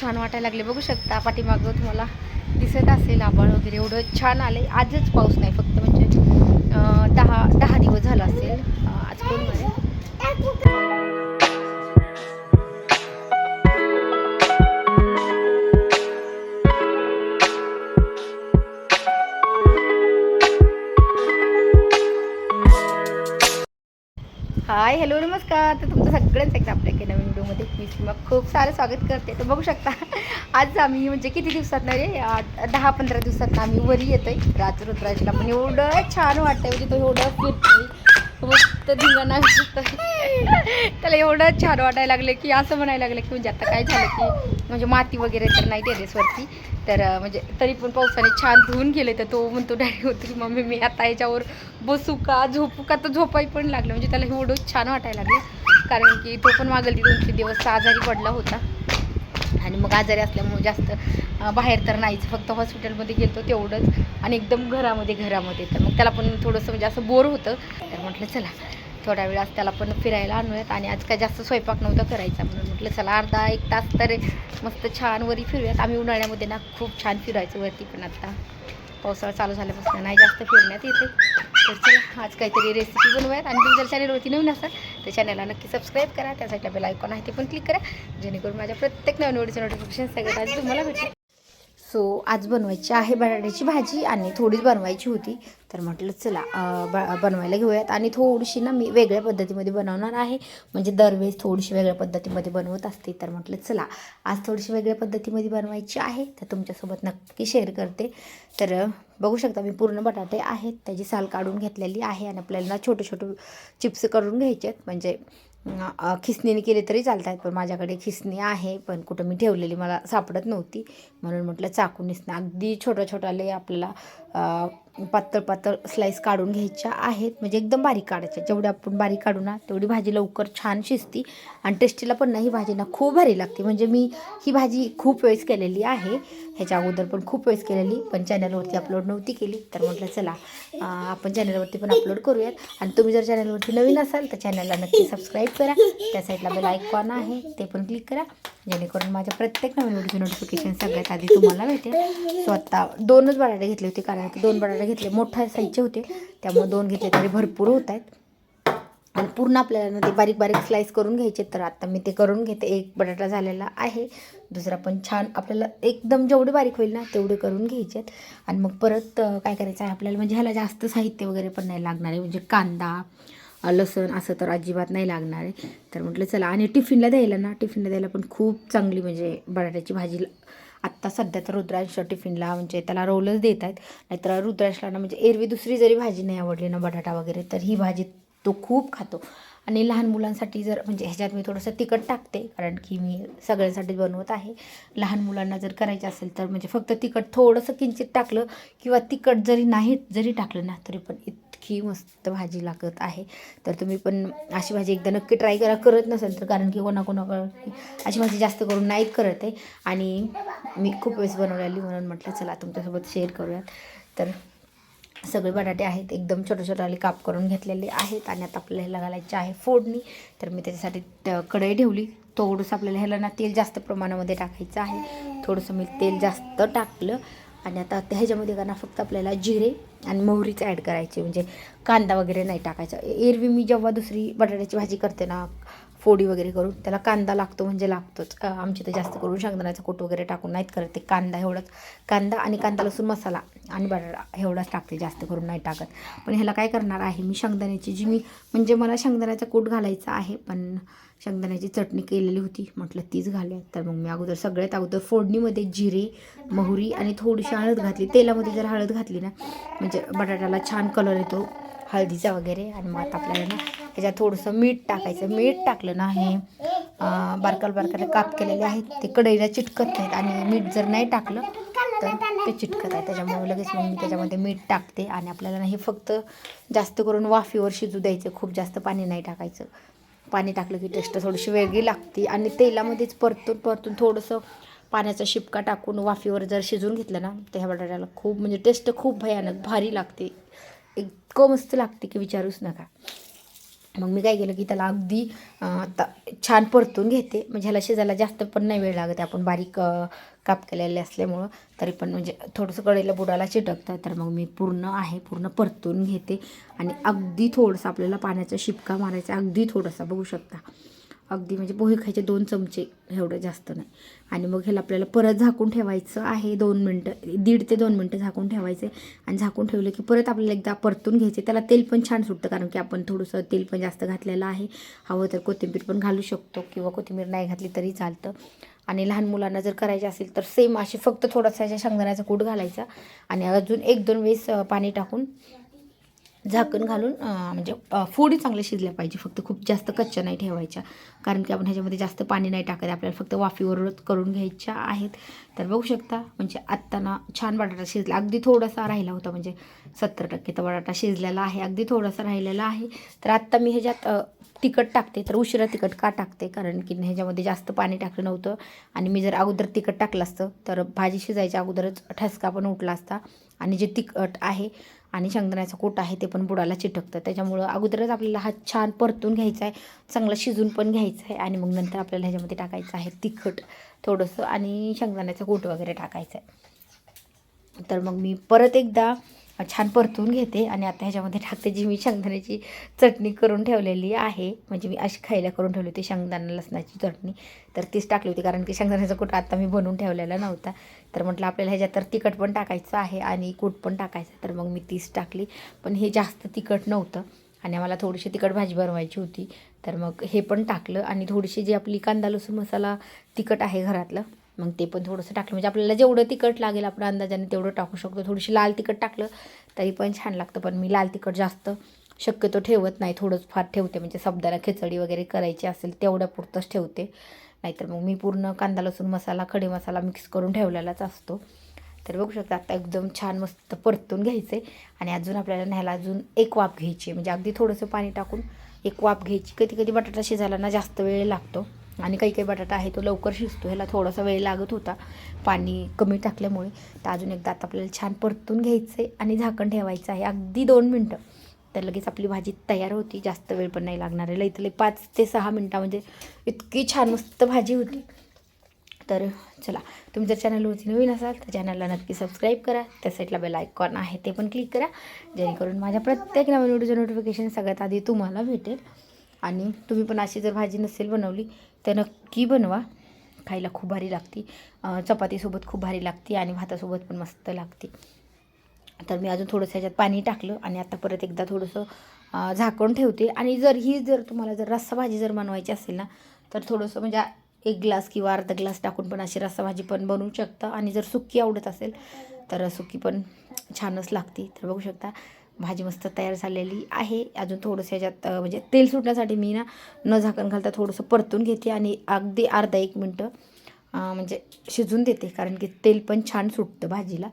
छान वाटायला लागले. बघू शकता पाठीमागं तुम्हाला दिसत असेल आबाळ वगैरे. एवढं छान आले आजच पाऊस नाही फक्त म्हणजे दहा दहा दिवस झाला असेल. आज कोण हाय हॅलो नमस्कार. तर तुमचं सगळ्यांचं एकदा आपल्या एका नवीन व्हिडिओमध्ये मी मग खूप सारं स्वागत करते. तर बघू शकता आज आम्ही म्हणजे किती दिवसात नाही रे दहा पंधरा दिवसात आम्ही वरी येतोय. राज रुद्राजीला पण एवढं छान वाटतंय म्हणजे तो एवढं फिरतोय. मस्त धिंगाणा त्याला एवढं छान वाटायला लागलं की असं म्हणायला लागलं की म्हणजे आता काय झालं की म्हणजे माती वगैरे तर नाही टेरेसवरती तर म्हणजे तरी पण पावसाने छान धुवून गेले तर तो म्हणतो डॅडी होतो की मम्मी मी आता याच्यावर बसू का? झोपू का? तर झोपाई पण लागलं म्हणजे त्याला एवढं छान वाटायला लागलं. कारण की तो पण मागल ती दोन तीन दिवस आजारी पडला होता. आणि मग आजारी असल्यामुळे जास्त बाहेर तर नाहीच फक्त हॉस्पिटलमध्ये गेलो तेवढंच. आणि एकदम घरामध्ये घरामध्ये. तर मग त्याला पण थोडंसं म्हणजे असं बोर होतं. तर म्हटलं चला थोडा वेळ आज त्याला पण फिरायला आणूयात. आणि आज काय जास्त स्वयंपाक नव्हता करायचा. म्हणून म्हटलं चला अर्धा एक तास तर मस्त छान वरी फिरूयात. आम्ही उन्हाळ्यामध्ये ना खूप छान फिरायचं वरती पण आता. पावसाळा चालू झाल्यापासून नाही जास्त फिरण्यात येते. तर चला आज काहीतरी रेसिपी बनवूयात. आणि तुम्ही जर चॅनलवरती नवीन असाल तर चॅनलला नक्की सबस्क्राईब करा. त्यासाठी आपल्याला आयकॉन आहे ते पण क्लिक करा. जेणेकरून माझ्या प्रत्येक नवीन व्हिडिओचं नोटिफिकेशन सगळ्यात आधी तुम्हाला भेटेल. सो आज बनवायची आहे बटाट्याची भाजी आणि थोडीच बनवायची होती. तर म्हटलं चला ब बनवायला घेऊयात. आणि थोडीशी ना मी वेगळ्या पद्धतीमध्ये बनवणार आहे. म्हणजे दरवेळेस थोडीशी वेगळ्या पद्धतीमध्ये बनवत असते. तर म्हटलं चला आज थोडीशी वेगळ्या पद्धतीमध्ये बनवायची आहे. तर तुमच्यासोबत नक्की शेअर करते. तर बघू शकता मी पूर्ण बटाटे आहेत. त्याची साल काढून घेतलेली आहे. आणि आपल्याला छोटे छोटे चिप्स करून घ्यायचे आहेत. म्हणजे खिसणीने केले तरी चालतात पण माझ्याकडे खिसणी आहे पण कुठं मी ठेवलेली मला सापडत नव्हती. म्हणून म्हटलं चाकूनीसनं अगदी छोट्या छोट्याले आपल्याला पातळ पातळ स्लाईस काढून घ्यायच्या आहेत. म्हणजे एकदम बारीक काढायच्या. जेवढ्या आपण बारीक काढू ना तेवढी भाजी लवकर छान शिजती. आणि टेस्टीला पण ना ही भाजी ना खूप भारी लागते. म्हणजे मी ही भाजी खूप वेळेस केलेली आहे. ह्याच्या अगोदर पण खूप वेळेस केलेली पण चॅनलवरती अपलोड नव्हती केली. तर म्हटलं चला आपण चॅनलवरती पण अपलोड करूयात. आणि तुम्ही जर चॅनलवरती नवीन असाल तर चॅनलला नक्की सबस्क्राईब करा. त्या साईडला बेल आयकॉन आहे ते पण क्लिक करा. जेणेकरून माझ्या प्रत्येक नवीन व्हिडिओचे नोटिफिकेशन सगळ्यात आधी तुम्हाला भेटेल. सो दोनच बटाटे घेतले होते कारण की दोन बटाटे घेतले मोठ्या साईजचे होते. त्यामुळे दोन घेतले तरी भरपूर होत आहेत. आणि पूर्ण आपल्याला ना ते बारीक बारीक स्लाईस करून घ्यायचे. तर आता मी ते करून घेते. एक बटाटा झालेला आहे. दुसरा पण छान आपल्याला एकदम जेवढे बारीक होईल ना तेवढे करून घ्यायचे आहेत. आणि मग परत काय करायचं आहे आपल्याला? म्हणजे ह्याला जास्त साहित्य वगैरे पण नाही लागणार आहे. म्हणजे कांदा लसूण लसण असं तर अजिबात नाही लागणार आहे. तर म्हटलं चला. आणि टिफिनला द्यायला ना टिफिनला द्यायला पण खूप चांगली म्हणजे बटाट्याची भाजी आत्ता सध्या तर रुद्रांश टिफिनला म्हणजे त्याला रोलच देत आहेत. नाहीतर रुद्रांशला ना म्हणजे एरवी दुसरी जरी भाजी नाही आवडली ना बटाटा वगैरे तर ही भाजी तो खूप खातो. आणि लहान मुलांसाठी जर म्हणजे ह्याच्यात मी थोडंसं तिखट टाकते कारण की मी सगळ्यांसाठीच बनवत आहे. लहान मुलांना जर करायचं असेल तर म्हणजे फक्त तिखट थोडंसं किंचित टाकलं किंवा तिखट जरी नाही जरी टाकलं ना तरी पण इतकी मस्त भाजी लागत आहे. तर तुम्ही पण अशी भाजी एकदा नक्की ट्राय करा. करत नसेल तर कारण की कोणाकोणाकडे अशी भाजी जास्त करून नाहीत करत आहे. आणि मी खूप वेळेस बनवलेली म्हणून म्हटलं चला तुमच्यासोबत शेअर करूयात. तर सगळे बटाटे आहेत एकदम छोटे छोटे आले काप करून घेतलेले आहेत आणि आता आपल्याला ह्याला घालायचे आहे फोडणी. तर मी त्याच्यासाठी त- कढई ठेवली. थोडंसं आपल्याला ह्याला ना तेल जास्त प्रमाणामध्ये टाकायचं आहे. थोडंसं मी तेल जास्त टाकलं आणि आता ह्याच्यामध्ये का ना फक्त आपल्याला जिरे आणि मोहरीच ॲड करायचे. म्हणजे कांदा वगैरे नाही टाकायचा. एरवी मी जेव्हा दुसरी बटाट्याची भाजी करते ना फोडी वगैरे करून त्याला कांदा लागतो म्हणजे लागतोच. अ, आमची तर जास्त करून शेंगदाण्याचं कोट वगैरे टाकून नाहीत करत ते कांदा एवढाच. कांदा आणि कांदा लसूण मसाला आणि बटाटा एवढाच टाकते जास्त करून नाही टाकत. पण ह्याला काय करणार आहे मी शेंगदाण्याची जी मी म्हणजे मला शेंगदाण्याचा कूट घालायचा आहे पण शेंगदाण्याची चटणी केलेली होती. म्हटलं तीच घालूया तर मग मी अगोदर सगळ्यात अगोदर फोडणीमध्ये जिरे मोहरी आणि थोडीशी हळद घातली. तेलामध्ये जर हळद घातली ना म्हणजे बटाट्याला छान कलर येतो हळदीचा वगैरे. आणि मग आता आपल्याला ना त्याच्यात थोडंसं मीठ टाकायचं. मीठ टाकलं ना हे बारकाल बारकाला काप केलेले आहेत. ते कढईला चिटकत नाहीत. आणि मीठ जर नाही टाकलं तर ते चिटकत आहे. त्याच्यामुळे लगेच मग मी त्याच्यामध्ये मीठ टाकते आणि आपल्याला ना हे फक्त जास्त करून वाफीवर शिजू द्यायचं. खूप जास्त पाणी नाही टाकायचं. पाणी टाकलं की टेस्ट थोडीशी वेगळी लागते. आणि तेलामध्येच परतून परतून थोडंसं पाण्याचा शिपका टाकून वाफीवर जर शिजवून घेतलं ना तर ह्या बटाट्याला खूप म्हणजे टेस्ट खूप भयानक भारी लागते. इतकं मस्त लागते की विचारूच नका. मग मी काय केलं की त्याला अगदी छान परतून घेते. म्हणजे ह्याला शिजायला जास्त पण नाही वेळ लागत. आपण बारीक काप केलेले असल्यामुळं तरी पण म्हणजे थोडंसं कडेला बुडाला चिटकतं. तर मग मी पूर्ण आहे पूर्ण परतून घेते. आणि अगदी थोडंसं आपल्याला पाण्याचा शिपका मारायचा अगदी थोडासा बघू शकता. अगदी म्हणजे पोहे खायचे दोन चमचे एवढं जास्त नाही. आणि मग ह्याला आपल्याला परत झाकून ठेवायचं आहे दोन मिनटं दीड ते दोन मिनटं झाकून ठेवायचे. आणि झाकून ठेवलं की परत आपल्याला एकदा परतून घ्यायचे. त्याला तेल पण छान सुटतं कारण की आपण थोडंसं तेल पण जास्त घातलेलं आहे. हवं तर कोथिंबीर पण घालू शकतो किंवा कोथिंबीर नाही घातली तरी चालतं. आणि लहान मुलांना जर करायचे असेल तर सेम अशी फक्त थोडासा शेंगदाण्याचा कूट घालायचा. आणि अजून एक दोन वेळेस पाणी टाकून झाकण घालून म्हणजे फोडी चांगल्या शिजल्या पाहिजे. फक्त खूप जास्त कच्च्या नाही ठेवायच्या. कारण की आपण ह्याच्यामध्ये जास्त पाणी नाही टाकत. आपल्याला फक्त वाफीवरच करून घ्यायच्या आहेत. तर बघू शकता म्हणजे आत्ता ना छान बटाटा शिजला. अगदी थोडासा राहिला होता म्हणजे सत्तर टक्के तर बटाटा शिजलेला आहे. अगदी थोडासा राहिलेला आहे. तर आत्ता मी ह्याच्यात तिखट टाकते. तर उशिरा तिखट का टाकते? कारण की ह्याच्यामध्ये जास्त पाणी टाकलं नव्हतं. आणि मी जर अगोदर तिखट टाकलं असतं तर भाजी शिजायच्या अगोदरच ठसका पण उठला असता. आणि जे तिखट आहे आणि शेंगदाण्याचा कोट आहे ते पण बुडाला चिटकतं. त्याच्यामुळं अगोदरच आपल्याला हा छान परतून घ्यायचा आहे चांगला शिजून पण घ्यायचा आहे आणि मग नंतर आपल्याला ह्याच्यामध्ये टाकायचं आहे तिखट थोडंसं आणि शेंगदाण्याचं कोट वगैरे टाकायचं आहे तर मग मी परत एकदा छान परतून घेते आणि आता ह्याच्यामध्ये टाकते जी मी शेंगदाण्याची चटणी करून ठेवलेली आहे. म्हणजे मी अशी खायला करून ठेवली होती शेंगदाणा लसणाची चटणी. तर तीच टाकली होती कारण की शेंगदाण्याचा कूट आता मी बनवून ठेवलेला नव्हता. तर म्हटलं आपल्याला ह्याच्यात तर तिखट पण टाकायचं आहे आणि कूट पण टाकायचं तर मग मी तीच टाकली. पण हे जास्त तिखट नव्हतं आणि आम्हाला थोडीशी तिखट भाजी बनवायची होती. तर मग हे पण टाकलं आणि थोडीशी जी आपली कांदा लसूण मसाला तिखट आहे घरातलं मग ते पण थोडंसं टाकलं. म्हणजे आपल्याला जेवढं तिखट लागेल आपण अंदाजाने तेवढं टाकू शकतो. थोडीशी लाल तिखट टाकलं तरी पण छान लागतं. पण मी लाल तिखट जास्त शक्यतो ठेवत नाही. थोडंच फार ठेवते. म्हणजे सबदाला खिचडी वगैरे करायची असेल तेवढ्या पुरतंच ठेवते. नाहीतर मग मी पूर्ण कांदा लसूण मसाला खडे मसाला मिक्स करून ठेवलेलाच असतो. तर बघू शकता आता एकदम छान मस्त परतून घ्यायचे आणि अजून आपल्याला न्यायला अजून एक वाफ घ्यायची म्हणजे अगदी थोडंसं पाणी टाकून एक वाफ घ्यायची. कधी कधी बटाटा शिजायला ना जास्त वेळ लागतो. आणि काही काही बटाटा आहे तो लवकर शिजतो ह्याला थोडासा वेळ लागत होता पाणी कमी टाकल्यामुळे. तर अजून एकदा आता आपल्याला छान परतून घ्यायचं आहे आणि झाकण ठेवायचं आहे अगदी दोन मिनटं. तर लगेच आपली भाजी तयार होती जास्त वेळ पण नाही लागणार आहे. लई पाच ते सहा मिनटामध्ये म्हणजे इतकी छान मस्त भाजी होती. तर चला तुम्ही जर चॅनलवरती नवीन असाल तर चॅनलला नक्की सबस्क्राईब करा त्या साईडला बेल आयकॉन आहे ते पण क्लिक करा. जेणेकरून माझ्या प्रत्येक नवीन व्हिडिओचं नोटिफिकेशन सगळ्यात आधी तुम्हाला भेटेल. आणि तुम्ही पण अशी जर भाजी नसेल बनवली तर नक्की बनवा. खायला खूप भारी लागते. चपातीसोबत खूप भारी लागते आणि भातासोबत पण मस्त लागते. तर मी अजून थोडंसं ह्याच्यात पाणी टाकलं आणि आता परत एकदा थोडंसं झाकण झाकून ठेवते. आणि जर ही जर तुम्हाला जर रस्सा भाजी जर बनवायची असेल ना तर थोडंसं म्हणजे एक ग्लास किंवा अर्धा ग्लास टाकून पण अशी रस्सा भाजी पण बनवू शकता. आणि जर सुकी आवडत असेल तर सुकी पण छानच लागते. तर बघू शकता. भाजी मस्त तयार झालेली आहे. अजून थोडंसं ह्याच्यात म्हणजे तेल सुटण्यासाठी मी ना न झाकण घालता थोडंसं परतून घेते आणि अगदी अर्धा एक मिनटं म्हणजे शिजून देते. कारण की तेल पण छान सुटतं भाजीला.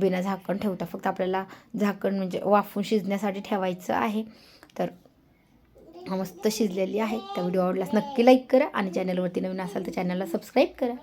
बिना झाकण ठेवता. फक्त आपल्याला झाकण म्हणजे वाफून शिजण्यासाठी ठेवायचं आहे. तर मस्त शिजलेली आहे. त्या व्हिडिओ आवडल्यास नक्की लाईक करा आणि चॅनलवरती नवीन असाल तर चॅनलला सबस्क्राईब करा.